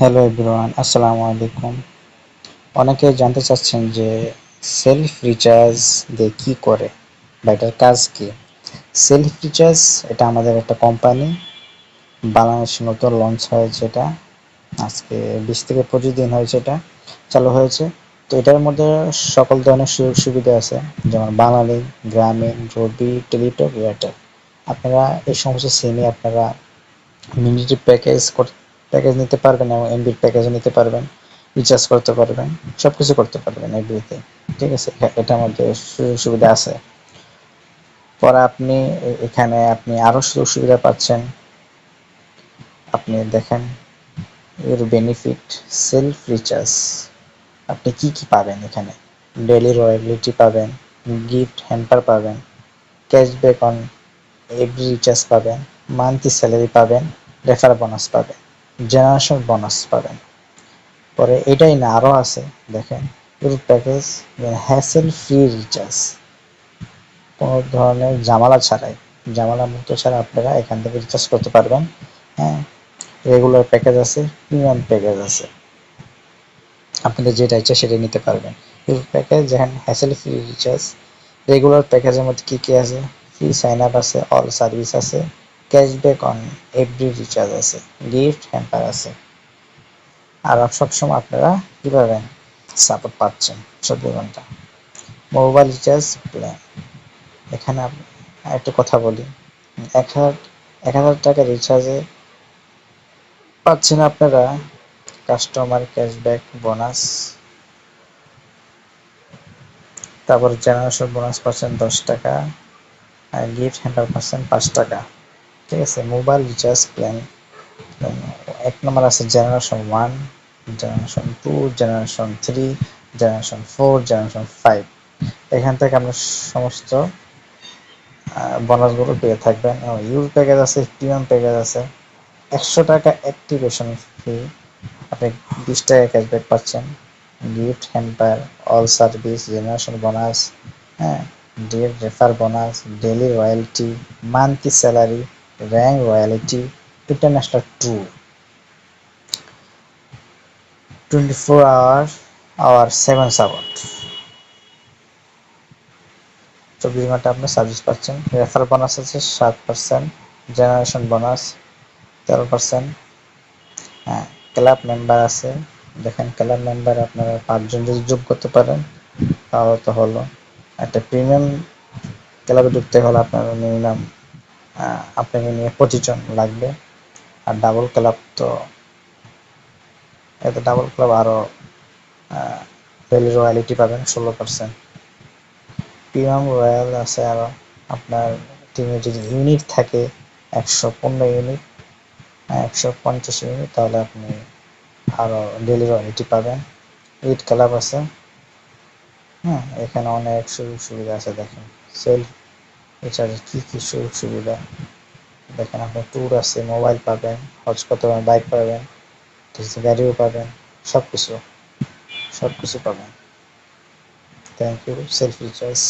Hello everyone আসসালামু আলাইকুম অনেকে জানতে চাচ্ছেন যে সেলফ রিচার্জ দিয়ে কী করে? বা এটার কাজ কী? সেলফ রিচার্জ এটা আমাদের একটা কোম্পানি বাংলাদেশে নতুন লঞ্চ হয়েছে এটা আজকে বিশ থেকে পঁচিশ দিন হয়েছে এটা চালু হয়েছে। তো এটার মধ্যে সকল ধরনের সুযোগ সুবিধা আছে। যেমন বাঙালি, গ্রামীণ, রবি, টেলিটক, এয়ারটেল। আপনারা এই সমস্ত সিমে আপনারা মিনিটের প্যাকেজ প্যাকেজ নিতে পারবেন এবং এমবির প্যাকেজও নিতে পারবেন রিচার্জ করতে পারবেন সব কিছু করতে পারবেন এভরিথিং ঠিক আছে? এটার মধ্যে সুযোগ সুবিধা আছে। পরে আপনি এখানে আপনি আরও সুযোগ সুবিধা পাচ্ছেন। আপনি দেখেন, এর বেনিফিট সেলফ রিচার্জ আপনি কি কি পাবেন এখানে? ডেলি রয়্যালিটি পাবেন গিফট হ্যাম্পার পাবেন ক্যাশব্যাক অন এভরি রিচার্জ পাবেন মান্থলি স্যালারি পাবেন রেফার বোনাস পাবেন। জেনারেশন বোনাস পাবেন। পরে এটাই না আরও আছে, দেখেন। পুরো প্যাকেজ হ্যাসেল ফ্রি রিচার্জ কোনো ধরনের জামালা ছাড়াই জামালা মুক্ত ছাড়া আপনারা এখান থেকে রিচার্জ করতে পারবেন। হ্যাঁ রেগুলার প্যাকেজ আছে প্রিমিয়াম প্যাকেজ আছে। আপনাদের যেটা ইচ্ছা সেটা নিতে পারবেন। পুরো প্যাকেজ যেখানে হ্যাসেল ফ্রি রিচার্জ রেগুলার প্যাকেজের মধ্যে কী কী আছে? ফ্রি সাইন আপ আছে অল সার্ভিস আছে। ক্যাশব্যাক অন এভরি রিচার্জ আছে, গিফট, হ্যাম্পার আছে। আর সবসময় আপনারা কী পাবেন সাপোর্ট পাচ্ছেন চব্বিশ ঘণ্টা? মোবাইল রিচার্জ প্ল্যান এখানে একটা কথা বলি। এক হাজার এক হাজার টাকা রিচার্জে পাচ্ছেন আপনারা কাস্টমার ক্যাশব্যাক বোনাস তারপর জেনারেশন বোনাস পাচ্ছেন দশ টাকা গিফট হ্যান্ডার পাচ্ছেন পাঁচ টাকা। ঠিক আছে মোবাইল রিচার্জ প্ল্যান এক নম্বর আছে generation one generation two generation three generation four generation five এখান থেকে আপনার সমস্ত বোনাসগুলো পেয়ে থাকবেন। ইউর প্যাকেজ আছে প্রিমিয়াম প্যাকেজ আছে। একশো টাকা অ্যাক্টিভেশন ফি আপনি বিশ টাকা ক্যাশব্যাক পাচ্ছেন। Gift hamper all service generation bonus হ্যাঁ ডের refer bonus daily royalty monthly salary rank royalty international tour twenty four hour hour seven support চব্বিশ ঘণ্টা আপনি সার্ভিস পাচ্ছেন। রেফার বোনাস আছে সাত পার্সেন্ট জেনারেশন বোনাস তেরো পার্সেন্ট হ্যাঁ ক্লাব মেম্বার আছে। দেখেন ক্লাব মেম্বার আপনারা পাঁচজন যদি যোগ করতে পারেন, তাহলে তো হলো। একটা প্রিমিয়াম ক্লাবে ঢুকতে হলে আপনার মিনিমাম আপনাকে নিয়ে পঁচিশ জন লাগবে। আর ডাবল ক্লাব তো, এতে ডাবল ক্লাব আরও রয়্যালিটি পাবেন ষোলো পার্সেন্ট প্রিমিয়াম রয়্যাল আছে আরও আপনার টিমে যদি ইউনিট থাকে, একশো পনেরো ইউনিট একশো পঞ্চাশ ইউনিট তাহলে আপনি আরও ডেলি রয়্যালিটি পাবেন। ইট ক্লাব আছে। হ্যাঁ এখানে অনেক সুযোগ সুবিধা আছে, দেখেন। সেলফ এছাড়া কি কি সুযোগ সুবিধা? দেখেন আপনি ট্যুর আছে মোবাইল পাবেন হজ করতে পারবেন বাইক পাবেন গাড়িও পাবেন, সবকিছু সবকিছু সব কিছু পাবেন। Thank you selfie recharge